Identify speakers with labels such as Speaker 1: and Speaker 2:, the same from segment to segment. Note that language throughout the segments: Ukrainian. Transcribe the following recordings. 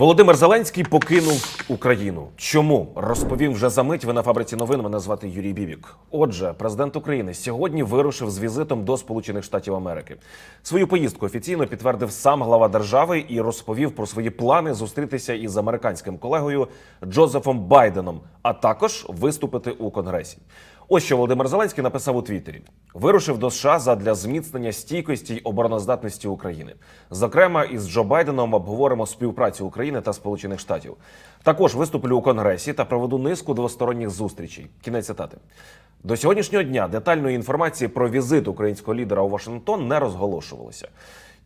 Speaker 1: Володимир Зеленський покинув Україну. Чому розповім вже за мить? Ви на фабриці новин. Мене звати Юрій Бібік. Отже, президент України сьогодні вирушив з візитом до Сполучених Штатів Америки. Свою поїздку офіційно підтвердив сам глава держави і розповів про свої плани зустрітися із американським колегою Джозефом Байденом, а також виступити у конгресі. Ось що Володимир Зеленський написав у Твіттері: вирушив до США задля зміцнення стійкості й обороноздатності України. Зокрема, із Джо Байденом обговоримо співпрацю України та Сполучених Штатів. Також виступлю у Конгресі та проведу низку двосторонніх зустрічей. Кінець цитати. До сьогоднішнього дня детальної інформації про візит українського лідера у Вашингтон не розголошувалося.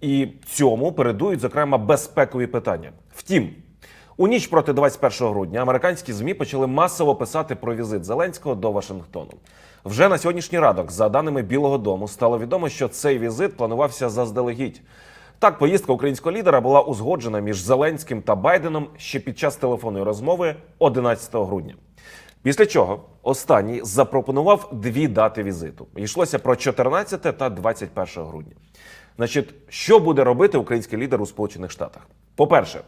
Speaker 1: І цьому передують, зокрема, безпекові питання. Втім, у ніч проти 21 грудня американські змі почали масово писати про візит Зеленського до Вашингтону. Вже на сьогоднішній ранок, за даними Білого Дому, стало відомо, що цей візит планувався заздалегідь. Так, поїздка українського лідера була узгоджена між Зеленським та Байденом ще під час телефонної розмови 11 грудня. Після чого останній запропонував дві дати візиту. Йшлося про 14 та 21 грудня. Значить, що буде робити український лідер у Сполучених Штатах? По-перше,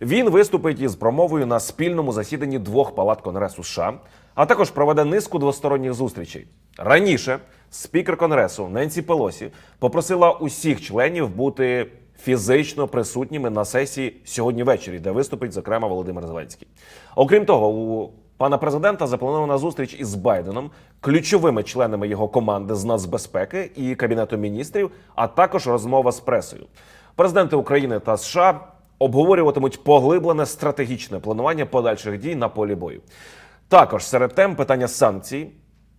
Speaker 1: він виступить із промовою на спільному засіданні двох палат Конгресу США, а також проведе низку двосторонніх зустрічей. Раніше спікер Конгресу Ненсі Пелосі попросила усіх членів бути фізично присутніми на сесії сьогодні ввечері, де виступить зокрема Володимир Зеленський. Окрім того, у пана президента запланована зустріч із Байденом, ключовими членами його команди з нацбезпеки і кабінету міністрів, а також розмова з пресою. Президенти України та США обговорюватимуть поглиблене стратегічне планування подальших дій на полі бою. Також серед тем питання санкцій,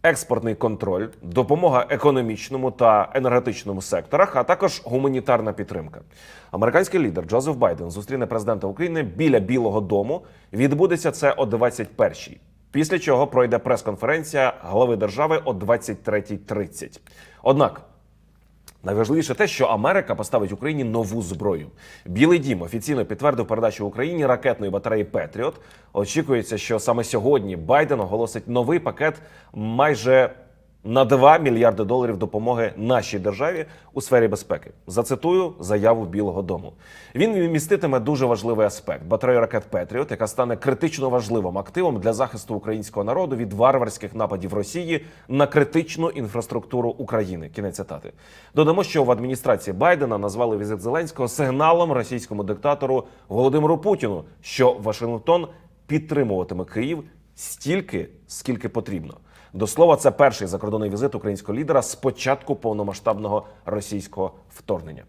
Speaker 1: експортний контроль, допомога економічному та енергетичному секторах, а також гуманітарна підтримка. Американський лідер Джозеф Байден зустріне президента України біля Білого Дому. Відбудеться це о 21-й. Після чого пройде прес-конференція глави держави о 23.30. Однак Найважливіше те, що Америка поставить Україні нову зброю. Білий дім офіційно підтвердив передачу Україні ракетної батареї Петріот. Очікується, що саме сьогодні Байден оголосить новий пакет майже на 2 мільярди доларів допомоги нашій державі у сфері безпеки. Зацитую заяву Білого Дому. Він міститиме дуже важливий аспект батарею ракет Петріот, яка стане критично важливим активом для захисту українського народу від варварських нападів Росії на критичну інфраструктуру України. Кінець цитати. Додамо, що в адміністрації Байдена назвали візит Зеленського сигналом російському диктатору Володимиру Путіну, що Вашингтон підтримуватиме Київ стільки, скільки потрібно. До слова, це перший закордонний візит українського лідера з початку повномасштабного російського вторгнення.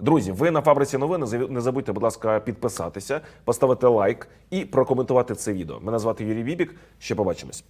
Speaker 1: Друзі, ви на фабриці новини. Не забудьте, будь ласка, підписатися, поставити лайк і прокоментувати це відео. Мене звати Юрій Бібік. Ще побачимось.